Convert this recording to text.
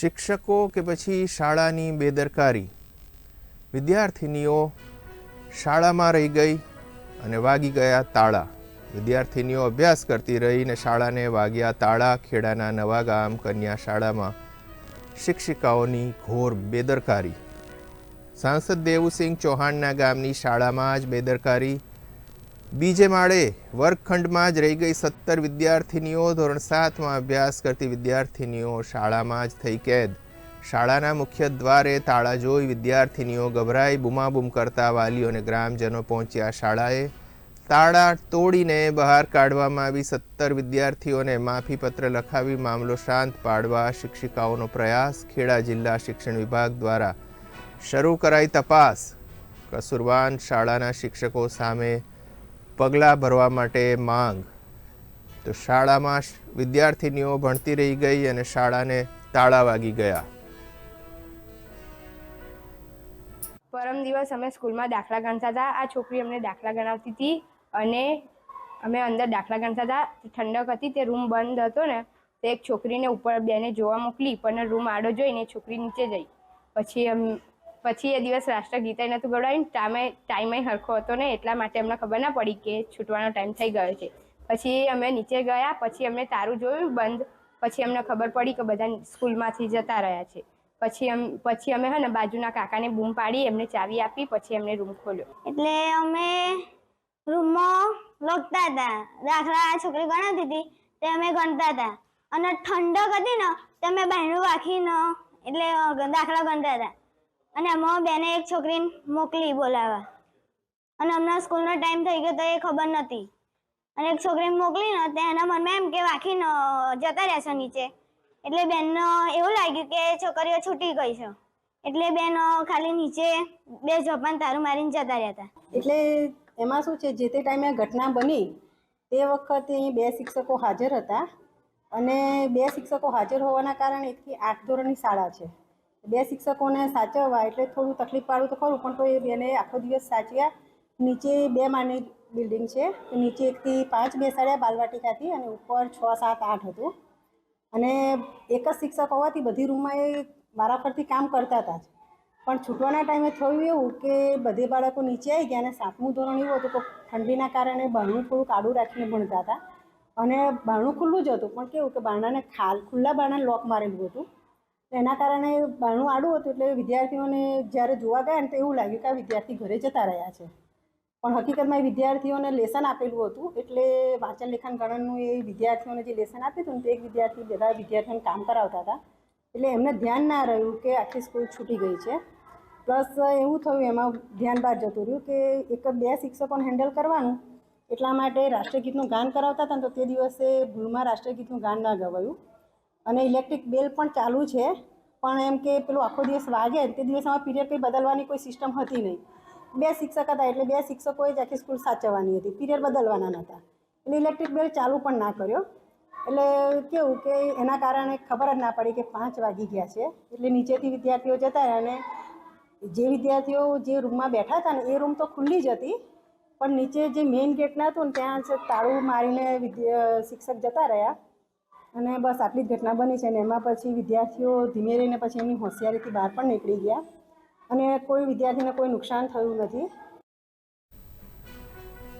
શિક્ષકો કે પછી શાળાની બેદરકારી? વિદ્યાર્થિનીઓ શાળામાં રહી ગઈ અને વાગી ગયા તાળા. વિદ્યાર્થિનીઓ અભ્યાસ કરતી રહીને શાળાને વાગ્યા તાળા, ખેડાના નવા ગામ, કન્યા શાળામાં શિક્ષિકાઓની ઘોર બેદરકારી. સાંસદ દેવુસિંહ ચૌહાણના ગામની શાળામાં જ બેદરકારી બીજે માળે વર્ગખંડમાં જ રહી ગઈ સત્તર વિદ્યાર્થિનીઓ ધોરણ સાતમાં અભ્યાસ કરતી વિદ્યાર્થિનીઓ શાળામાં જ થઈ કેદ. શાળાના મુખ્ય દ્વારે તાળા જોઈ વિદ્યાર્થિનીઓ ગભરાઈ બૂમાબૂમ કરતા વાલીઓ અને ગ્રામજનો પહોંચ્યા શાળાએ. તાળા તોડીને બહાર કાઢવામાં આવી સત્તર વિદ્યાર્થીઓને માફીપત્ર લખાવી મામલો શાંત પાડવા શિક્ષિકાઓનો પ્રયાસ ખેડા જિલ્લા શિક્ષણ વિભાગ દ્વારા શરૂ કરાઈ તપાસ. કસુરવાન શાળાના શિક્ષકો સામે પગલાં ભરવા માટે માંગ. તો શાળામાં વિદ્યાર્થિનીઓ ભણતી રહી ગઈ અને શાળાને તાળા વાગી ગયા. પરમ દિવસ અમે સ્કૂલમાં દાખલા ગણતા હતા. આ છોકરી અમને દાખલા ગણાવતી હતી અને અમે અંદર દાખલા ગણતા હતા. ઠંડક હતી, તે રૂમ બંધ હતો ને, તો એક છોકરીને ઉપર બેને જોવા મોકલી, પણ રૂમ આડો જોઈને છોકરી નીચે જઈ પછી પછી એ દિવસ રાષ્ટ્રગીત નહોતું ગવડાવ્યું ટાઈમે ટાઈમે હરખો હતો ને એટલા માટે અમને ખબર ના પડી કે છૂટવાનો ટાઈમ થઈ ગયો છે. પછી અમે નીચે ગયા, પછી અમને તારું જોયું બંધ, પછી અમને ખબર પડી કે બધા સ્કૂલમાંથી જતા રહ્યા છે. પછી અમ પછી અમે હે ને બાજુના કાકાને બૂમ પાડી, એમને ચાવી આપી, પછી એમને રૂમ ખોલ્યો. એટલે અમે રૂમમાં લખતા હતા. દાખલા છોકરી ગણાવતી હતી, તે અમે ગણતા હતા. અને ઠંડક હતી ને અમે બહેનું રાખીને એટલે દાખલા ગણતા હતા. અને એમાં બેને એક છોકરીને મોકલી બોલાવવા અને હમણાં સ્કૂલનો ટાઈમ થઈ ગયો તો એ ખબર નથી અને એક છોકરીને મોકલી ને તે એના મનમાં એમ કે વાંખીને અ, જતા રહેશે નીચે. એટલે બેનનો એવું લાગ્યું કે છોકરીઓ છૂટી ગઈ છે. એટલે બેન ખાલી નીચે બે જોપાન તારું મારીને જતા રહ્યા હતા એટલે એમાં શું છે જે તે ટાઈમે ઘટના બની તે વખતે અહીં બે શિક્ષકો હાજર હતા. અને બે શિક્ષકો હાજર હોવાના કારણે એકથી આઠ ધોરણની શાળા છે. બે શિક્ષકોને સાચવવા એટલે થોડું તકલીફ પાડવું તો ખરું, પણ એ બેને આખો દિવસ સાચવ્યા. નીચે બે માળની બિલ્ડિંગ છે નીચે એકથી પાંચ બેસાડ્યા બાલવાટિકાથી અને ઉપર છ, સાત, આઠ હતું. અને એક જ શિક્ષક હોવાથી બધી રૂમમાં એ વારાફરતી કામ કરતા હતા જ. પણ છૂટવાના ટાઈમે થયું એવું કે બધે બાળકો નીચે આવી ગયા અને સાતમું ધોરણ એવું હતું તો ઠંડીના કારણે બારણું થોડું આડું રાખીને ભણતા હતા. અને બારણું ખુલ્લું જ હતું, પણ કેવું કે બારણાને ખાલ, ખુલ્લા બારણાને લોક મારેલું હતું. એના કારણે બારણું આડું હતું એટલે વિદ્યાર્થીઓને જ્યારે જોવા ગયા ને તો એવું લાગ્યું કે આ વિદ્યાર્થી ઘરે જતા રહ્યા છે. પણ હકીકતમાં એ વિદ્યાર્થીઓને લેસન આપેલું હતું એટલે વાંચન લેખન ગણનનું એ વિદ્યાર્થીઓને જે લેસન આપ્યું હતું ને તે એક વિદ્યાર્થી બધા વિદ્યાર્થીઓને કામ કરાવતા હતા. એટલે એમને ધ્યાન ના રહ્યું કે આખી સ્કૂલ છૂટી ગઈ છે. પ્લસ એવું થયું, એમાં ધ્યાન બહાર જતું રહ્યું કે એક બે શિક્ષકોને હેન્ડલ કરવાનું એટલા માટે રાષ્ટ્રગીતનું ગાન કરાવતા હતા ને તો તે દિવસે ભૂલમાં રાષ્ટ્રગીતનું ગાન ના ગવાયું. અને ઇલેક્ટ્રિક બેલ પણ ચાલુ છે. પણ એમ કે પેલું આખો દિવસ વાગે તે દિવસ આમાં પીરિયડ કંઈ બદલવાની કોઈ સિસ્ટમ હતી નહીં. બે શિક્ષક હતા એટલે બે શિક્ષકોએ જ આખી સ્કૂલ સાચવવાની હતી. પીરિયડ બદલવાના નહોતા. એટલે ઇલેક્ટ્રિક બેલ ચાલુ પણ ના કર્યો. એટલે કેવું કે એના કારણે ખબર જ ના પડી કે પાંચ વાગી ગયા છે. એટલે નીચેથી વિદ્યાર્થીઓ જતા અને જે વિદ્યાર્થીઓ જે રૂમમાં બેઠા હતા ને, એ રૂમ તો ખુલ્લી જ હતી. પણ નીચે જે મેઇન ગેટના હતું ને, ત્યાં તાળું મારીને શિક્ષક જતા રહ્યા. અને બસ આટલી જ ઘટના બની છે અને એમાં પછી વિદ્યાર્થીઓ ધીમે રહીને પછી એમની હોશિયારીથી બહાર પણ નીકળી ગયા. અને કોઈ વિદ્યાર્થીને કોઈ નુકસાન થયું નથી.